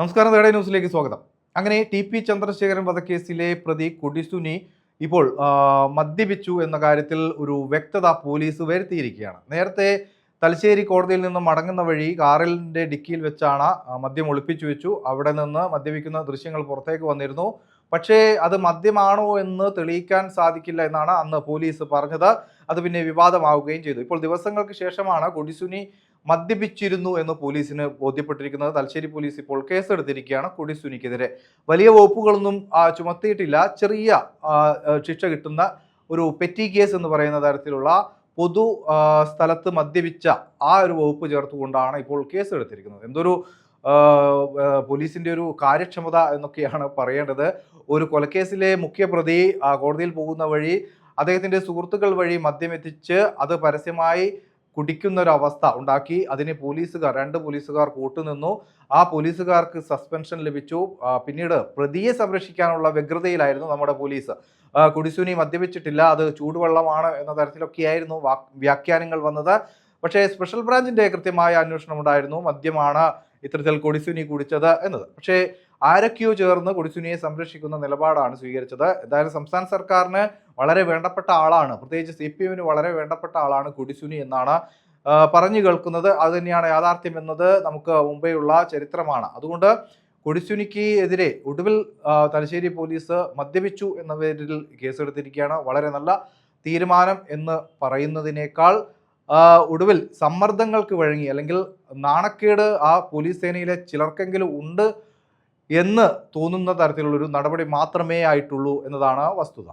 നമസ്കാരം തേടെ ന്യൂസിലേക്ക് സ്വാഗതം. അങ്ങനെ ടി പി ചന്ദ്രശേഖരൻ വധക്കേസിലെ പ്രതി കൊടിസുനി ഇപ്പോൾ മദ്യപിച്ചു എന്ന കാര്യത്തിൽ ഒരു വ്യക്തത പോലീസ് വരുത്തിയിരിക്കുകയാണ്. നേരത്തെ തലശ്ശേരി കോടതിയിൽ നിന്നും മടങ്ങുന്ന വഴി കാറിന്റെ ഡിക്കിയിൽ വെച്ചാണ് മദ്യം ഒളിപ്പിച്ചു വെച്ചു. അവിടെ നിന്ന് മദ്യപിക്കുന്ന ദൃശ്യങ്ങൾ പുറത്തേക്ക് വന്നിരുന്നു. പക്ഷേ അത് മദ്യമാണോ എന്ന് തെളിയിക്കാൻ സാധിക്കില്ല എന്നാണ് അന്ന് പോലീസ് പറഞ്ഞത്. അത് പിന്നെ വിവാദമാവുകയും ചെയ്തു. ഇപ്പോൾ ദിവസങ്ങൾക്ക് ശേഷമാണ് കൊടിസുനി മദ്യപിച്ചിരുന്നു എന്ന് പോലീസിന് ബോധ്യപ്പെട്ടിരിക്കുന്നത്. തലശ്ശേരി പോലീസ് ഇപ്പോൾ കേസെടുത്തിരിക്കുകയാണ് കൊടിസുനിക്കെതിരെ. വലിയ വകുപ്പുകളൊന്നും ചുമത്തിയിട്ടില്ല. ചെറിയ ശിക്ഷ കിട്ടുന്ന ഒരു പെറ്റി കേസ് എന്ന് പറയുന്ന തരത്തിലുള്ള പൊതു സ്ഥലത്ത് മദ്യപിച്ച ആ ഒരു വകുപ്പ് ചേർത്തുകൊണ്ടാണ് ഇപ്പോൾ കേസ് എടുത്തിരിക്കുന്നത് എന്തൊരു പോലീസിന്റെ ഒരു കാര്യക്ഷമത എന്നൊക്കെയാണ് പറയേണ്ടത്. ഒരു കൊലക്കേസിലെ മുഖ്യപ്രതി കോടതിയിൽ പോകുന്ന വഴി അദ്ദേഹത്തിന്റെ സുഹൃത്തുക്കൾ വഴി മദ്യമെത്തിച്ച് അത് പരസ്യമായി കുടിക്കുന്ന ഒരു അവസ്ഥ ഉണ്ടാക്കി. അതിന് പോലീസുകാർ രണ്ട് പോലീസുകാർ കൂട്ടുനിന്നു. ആ പോലീസുകാർക്ക് സസ്പെൻഷൻ ലഭിച്ചു. പിന്നീട് പ്രതിയെ സംരക്ഷിക്കാനുള്ള വ്യഗ്രതയിലായിരുന്നു നമ്മുടെ പോലീസ്. കുടിശൂനി മദ്യപിച്ചിട്ടില്ല. അത് ചൂടുവെള്ളമാണ് എന്ന തരത്തിലൊക്കെയായിരുന്നു വ്യാഖ്യാനങ്ങൾ വന്നത്. പക്ഷേ സ്പെഷ്യൽ ബ്രാഞ്ചിന്റെ കൃത്യമായ അന്വേഷണം ഉണ്ടായിരുന്നു മദ്യമാണ് ഇത്തരത്തിൽ കൊടിസുനി കുടിച്ചത് എന്നത്. പക്ഷേ ആരൊക്കെയോ ചേർന്ന് കൊടിസുനിയെ സംരക്ഷിക്കുന്ന നിലപാടാണ് സ്വീകരിച്ചത്. എന്തായാലും സംസ്ഥാന സർക്കാരിന് വളരെ വേണ്ടപ്പെട്ട ആളാണ്. പ്രത്യേകിച്ച് സി പി എമ്മിന് വളരെ വേണ്ടപ്പെട്ട ആളാണ് കൊടിസുനി എന്നാണ് പറഞ്ഞു കേൾക്കുന്നത്. അത് തന്നെയാണ് യാഥാർത്ഥ്യം എന്നത് നമുക്ക് മുമ്പെയുള്ള ചരിത്രമാണ്. അതുകൊണ്ട് കൊടിസുനിക്ക് എതിരെ ഒടുവിൽ തലശ്ശേരി പോലീസ് മദ്യപിച്ചു എന്ന പേരിൽ കേസെടുത്തിരിക്കുകയാണ്. വളരെ നല്ല തീരുമാനം എന്ന് പറയുന്നതിനേക്കാൾ ഒടുവിൽ സമ്മർദ്ദങ്ങൾക്ക് വഴങ്ങി അല്ലെങ്കിൽ നാണക്കേട് ആ പോലീസ് സേനയിലെ ചിലർക്കെങ്കിലും ഉണ്ട് എന്ന് തോന്നുന്ന തരത്തിലുള്ളൊരു നടപടി മാത്രമേ ആയിട്ടുള്ളൂ എന്നതാണ് വസ്തുത.